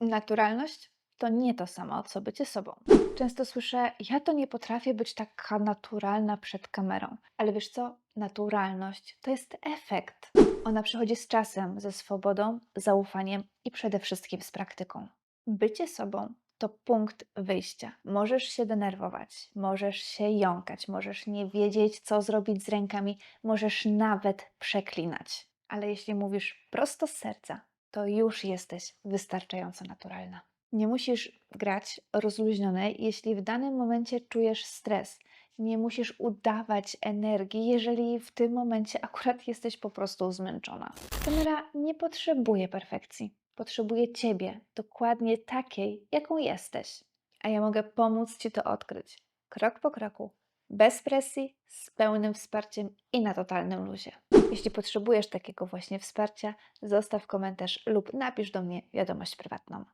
Naturalność to nie to samo, co bycie sobą. Często słyszę, ja to nie potrafię być taka naturalna przed kamerą. Ale wiesz co? Naturalność to jest efekt. Ona przychodzi z czasem, ze swobodą, zaufaniem i przede wszystkim z praktyką. Bycie sobą to punkt wyjścia. Możesz się denerwować, możesz się jąkać, możesz nie wiedzieć, co zrobić z rękami, możesz nawet przeklinać. Ale jeśli mówisz prosto z serca, to już jesteś wystarczająco naturalna. Nie musisz grać rozluźnionej, jeśli w danym momencie czujesz stres. Nie musisz udawać energii, jeżeli w tym momencie akurat jesteś po prostu zmęczona. Kamera nie potrzebuje perfekcji. Potrzebuje ciebie, dokładnie takiej, jaką jesteś. A ja mogę pomóc ci to odkryć. Krok po kroku, bez presji, z pełnym wsparciem i na totalnym luzie. Jeśli potrzebujesz takiego właśnie wsparcia, zostaw komentarz lub napisz do mnie wiadomość prywatną.